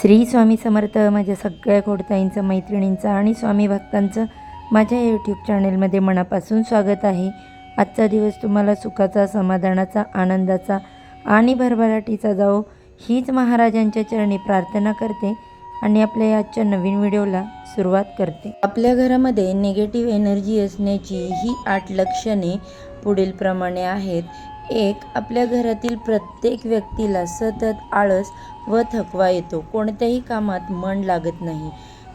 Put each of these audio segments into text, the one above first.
श्री स्वामी समर्थ माझ्या सगळ्या कोडताईंचं मैत्रिणींचं आणि स्वामी भक्तांचं माझ्या यूट्यूब चॅनेलमध्ये मनापासून स्वागत आहे. आजचा दिवस तुम्हाला सुखाचा समाधानाचा आनंदाचा आणि भरभराटीचा जाओ हीच महाराजांच्या चरणी प्रार्थना करते आणि आपल्या आजच्या नवीन व्हिडिओला सुरुवात करते. आपल्या घरामध्ये निगेटिव्ह एनर्जी असण्याची ही आठ लक्षणे पुढीलप्रमाणे आहेत. एक आपल्या घरातील प्रत्येक व्यक्तीला सतत आळस व थकवा येतो. कोणत्याही कामात मन लागत नाही.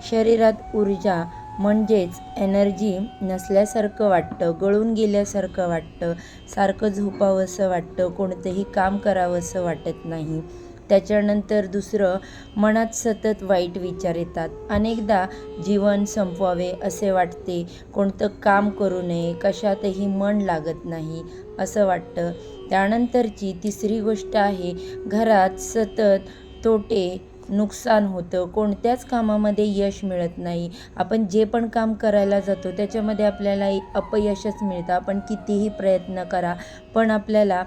शरीरात ऊर्जा म्हणजेच एनर्जी नसल्यासारखं वाटतं गळून गेल्यासारखं वाटतं सारखं झोपावंसं वाटतं कोणतंही काम करावंसं वाटत नाही. त्याच्यानंतर दुसरं मनात सतत वाईट विचार येतात. अनेकदा जीवन संपवावे असे वाटते. कोणतं काम करू नये कशातही मन लागत नाही असं वाटतं. त्यानंतरची तिसरी गोष्ट आहे घरात सतत तोटे नुकसान होतं. कोणत्याच कामामध्ये यश मिळत नाही. आपण जे पण काम करायला जातो त्याच्यामध्ये आपल्याला अपयशच मिळतं. आपण कितीही प्रयत्न करा पण आपल्याला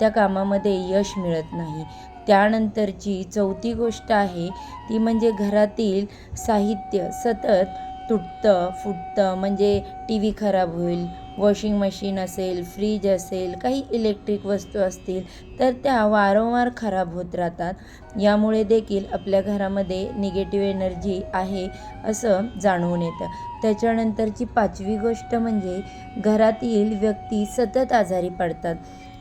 त्या कामामध्ये यश मिळत नाही. त्यानंतरची चौथी गोष्ट आहे ती म्हणजे घरातील साहित्य सतत तुटतं फुटतं म्हणजे टी व्ही खराब होईल वॉशिंग मशीन असेल फ्रीज असेल काही इलेक्ट्रिक वस्तू असतील तर त्या वारंवार खराब होत राहतात. यामुळे देखील आपल्या घरामध्ये निगेटिव्ह एनर्जी आहे असं जाणवून येतं. त्याच्यानंतरची पाचवी गोष्ट म्हणजे घरातील व्यक्ती सतत आजारी पडतात.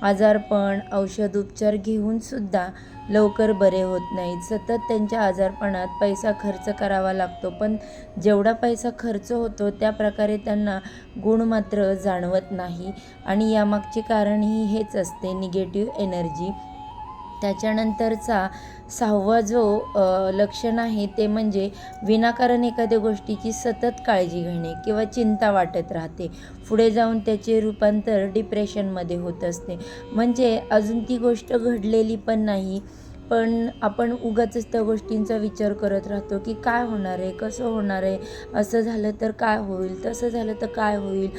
आजारपण औषध उपचार घेऊनसुद्धा लवकर बरे होत नाहीत. सतत त्यांच्या आजारपणात पैसा खर्च करावा लागतो. पण जेवढा पैसा खर्च होतो त्या प्रकारे त्यांना गुण मात्र जाणवत नाही. आणि यामागचे कारणही हेच असते निगेटिव्ह एनर्जी त्याच्यानंतरचा सहावा जो लक्षण आहे ते म्हणजे विनाकारण एखाद्या गोष्टीची सतत काळजी घेणे किंवा चिंता वाटत राहते. पुढे जाऊन त्याचे रूपांतर डिप्रेशनमध्ये होत असते. म्हणजे अजून ती गोष्ट घडलेली पण नाही पण आपण उगाचच त्या गोष्टींचा विचार करत राहतो की काय होणार आहे कसं होणार आहे असं झालं तर काय होईल तसं झालं तर काय होईल.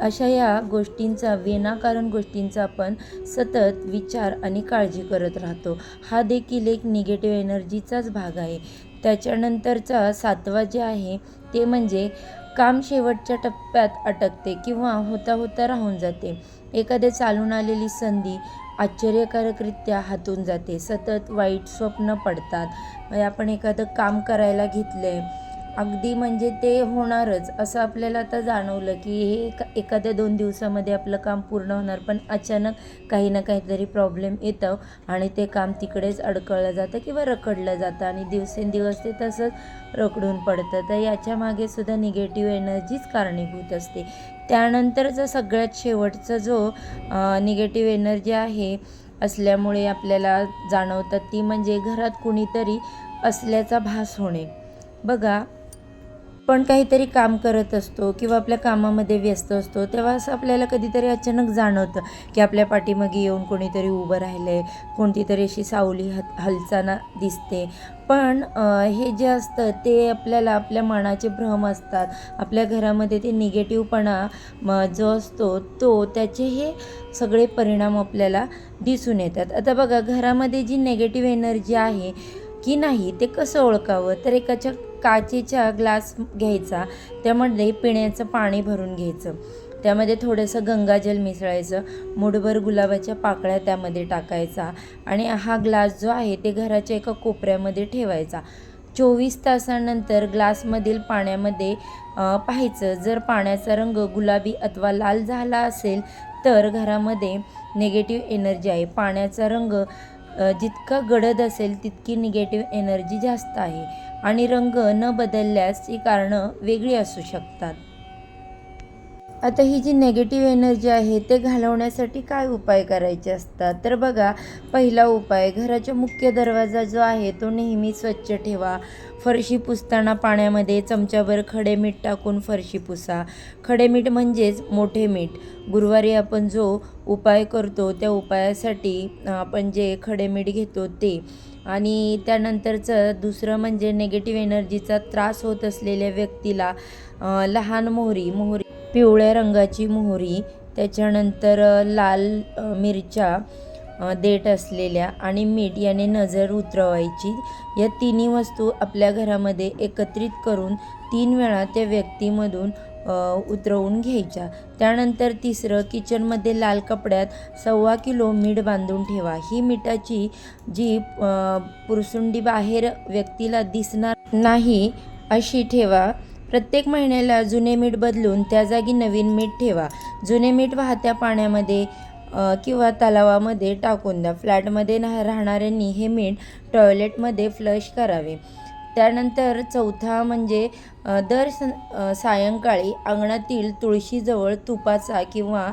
अशा या गोष्टींचा विनाकारण गोष्टींचा आपण सतत विचार आणि काळजी करत राहतो. हा देखील एक निगेटिव्ह एनर्जीचाच भाग आहे. त्याच्यानंतरचा सातवा जे आहे ते म्हणजे काम शेवटच्या टप्प्यात अटकते किंवा होता होता राहून जाते. एखादे चालून आलेली संधी आश्चर्यकारकरित्या हातून जाते. सतत वाईट स्वप्न पडतात. म्हणजे आपण एखादं काम करायला घेतलं आहे अगदी म्हणजे ते होणारच असं आपल्याला आता जाणवलं की हे एका एखाद्या दोन दिवसामध्ये आपलं काम पूर्ण होणार पण अचानक काही ना काहीतरी प्रॉब्लेम येतं आणि ते काम तिकडेच अडकळलं जातं किंवा रखडलं जातं आणि दिवसेंदिवस ते तसंच रखडून पडतं. तर याच्यामागे सुद्धा निगेटिव्ह एनर्जीच कारणीभूत असते. त्यानंतरचा सगळ्यात शेवटचा जो निगेटिव्ह एनर्जी आहे असल्यामुळे आपल्याला जाणवतात ती म्हणजे घरात कुणीतरी असल्याचा भास होणे. बघा पण काहीतरी काम करत असतो किंवा आपल्या कामामध्ये व्यस्त असतो तेव्हा असं आपल्याला कधीतरी अचानक जाणवतं की आपल्या पाठीमागे येऊन कोणीतरी उभं राहिलं आहे कोणती तरी अशी सावली ह हलताना दिसते. पण हे जे असतं ते आपल्याला आपल्या मनाचे भ्रम असतात. आपल्या घरामध्ये ते निगेटिव्हपणा म जो असतो तो त्याचे हे सगळे परिणाम आपल्याला दिसून येतात. आता बघा घरामध्ये जी नेगेटिव्ह एनर्जी आहे की नाही ते कसं ओळखावं? तर एकाच्या काचेचा ग्लास घ्यायचा त्यामध्ये पिण्याचं पाणी भरून घ्यायचं. त्यामध्ये थोडंसं गंगाजल मिसळायचं मुठभर गुलाबाच्या पाकळ्या त्यामध्ये टाकायचा आणि हा ग्लास जो आहे ते घराच्या एका कोपऱ्यामध्ये ठेवायचा. चोवीस तासानंतर ग्लासमधील पाण्यामध्ये पाहायचं जर पाण्याचा रंग गुलाबी अथवा लाल झाला असेल तर घरामध्ये निगेटिव्ह एनर्जी आहे. पाण्याचा रंग जितका गडद असेल तितकी निगेटिव्ह एनर्जी जास्त आहे. आणि रंग न बदलल्यास ही कारणं वेगळी असू शकतात. आता ही जी नेगेटिव्ह एनर्जी आहे ते घालवण्यासाठी काय उपाय करायचे असतात? तर बघा पहिला उपाय घराच्या मुख्य दरवाजा जो आहे तो नेहमी स्वच्छ ठेवा. फरशी पुसताना पाण्यामध्ये चमच्यावर खडे मीठ टाकून फरशी पुसा. खडे मीठ म्हणजेच मोठे मीठ. गुरुवारी आपण जो उपाय करतो त्या उपायासाठी आपण जे खडे मीठ घेतो ते. आणि त्यानंतरचं दुसरं म्हणजे नेगेटिव्ह एनर्जीचा त्रास होत असलेल्या व्यक्तीला लहान मोहरी मोहरी पिवळ्या रंगाची मोहरी त्याच्यानंतर लाल मिरच्या देठ असलेल्या आणि मीठ याने नजर उतरवायची. या तिन्ही वस्तू आपल्या घरामध्ये एकत्रित करून तीन वेळा त्या व्यक्तीमधून उतरवून घ्यायच्या. त्यानंतर तिसरं किचनमध्ये लाल कपड्यात सव्वा किलो मीठ बांधून ठेवा. ही मिठाची जी पुरसुंडी बाहेर व्यक्तीला दिसणार नाही अशी ठेवा. प्रत्येक महिन्याला जुने मीठ बदलून त्या जागी नवीन मीठ ठेवा. जुने मीठ वाहत्या पाण्यामध्ये किंवा तलावामध्ये टाकून द्या. फ्लॅटमध्ये ना राहणाऱ्यांनी हे मीठ टॉयलेटमध्ये फ्लश करावे. त्यानंतर चौथा म्हणजे दर सायंकाळी अंगणातील तुळशीजवळ तुपाचा किंवा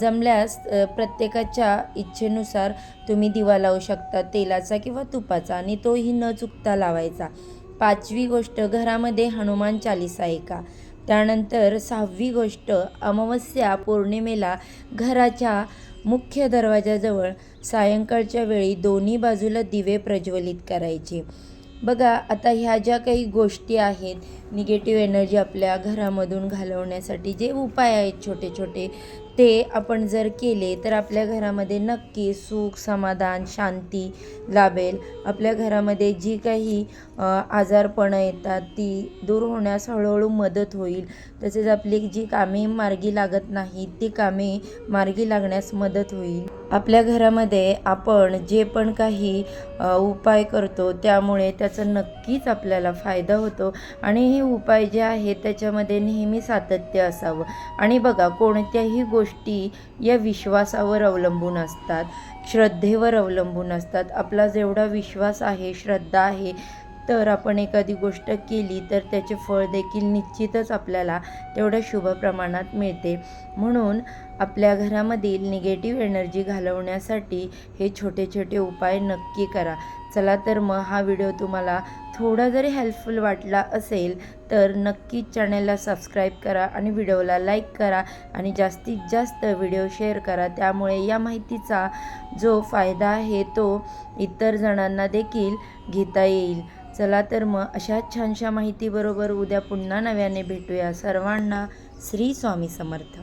जमल्यास प्रत्येकाच्या इच्छेनुसार तुम्ही दिवा लावू शकता तेलाचा किंवा तुपाचा आणि तोही न चुकता लावायचा. पाचवी गोष्ट घरामध्ये हनुमान चालीसा ऐका. त्यानंतर सहावी गोष्ट अमावस्या पौर्णिमेला घराच्या मुख्य दरवाजाजवळ सायंकाळच्या वेळी दोन्ही बाजूला दिवे प्रज्वलित करायचे. बघा आता ह्या ज्या काही गोष्टी आहेत निगेटिव्ह एनर्जी आपल्या घरामधून घालवण्यासाठी जे उपाय आहेत छोटे छोटे ते आपण जर केले तर आपल्या घरामध्ये नक्की सुख समाधान शांती लाभेल. आपल्या घरामध्ये जी काही आजारपणं येतात ती दूर होण्यास हळूहळू मदत होईल. तसेच आपली जी कामे मार्गी लागत नाहीत ती कामे मार्गी लागण्यास मदत होईल. आपल्या घरामध्ये आपण जे पण काही उपाय करतो त्यामुळे त्याचा नक्कीच आपल्याला फायदा होतो. आणि हे उपाय जे आहेत त्याच्यामध्ये नेहमी सातत्य असावं. आणि बघा कोणत्याही गोष्टी गोष्टी या विश्वासावर अवलंबून असतात. श्रद्धेवर अवलंबून असतात. आपला जेवढा विश्वास आहे श्रद्धा आहे तर आपण एखादी गोष्ट केली तर त्याचे फळ देखील निश्चितच आपल्याला तेवढ्या शुभ प्रमाणात मिळते. म्हणून आपल्या घरामधील निगेटिव्ह एनर्जी घालवण्यासाठी हे छोटे छोटे उपाय नक्की करा. चला तर मग हा व्हिडिओ तुम्हाला थोडा जरी हेल्पफुल वाटला असेल तर नक्कीच चॅनलला सबस्क्राईब करा आणि व्हिडिओला लाईक करा आणि जास्तीत जास्त व्हिडिओ शेअर करा. त्यामुळे या माहितीचा जो फायदा आहे तो इतर जणांना देखील घेता येईल. चला तर मग अशा छानशा माहितीबरोबर उद्या पुन्हा नव्याने भेटूया. सर्वांना श्री स्वामी समर्थ.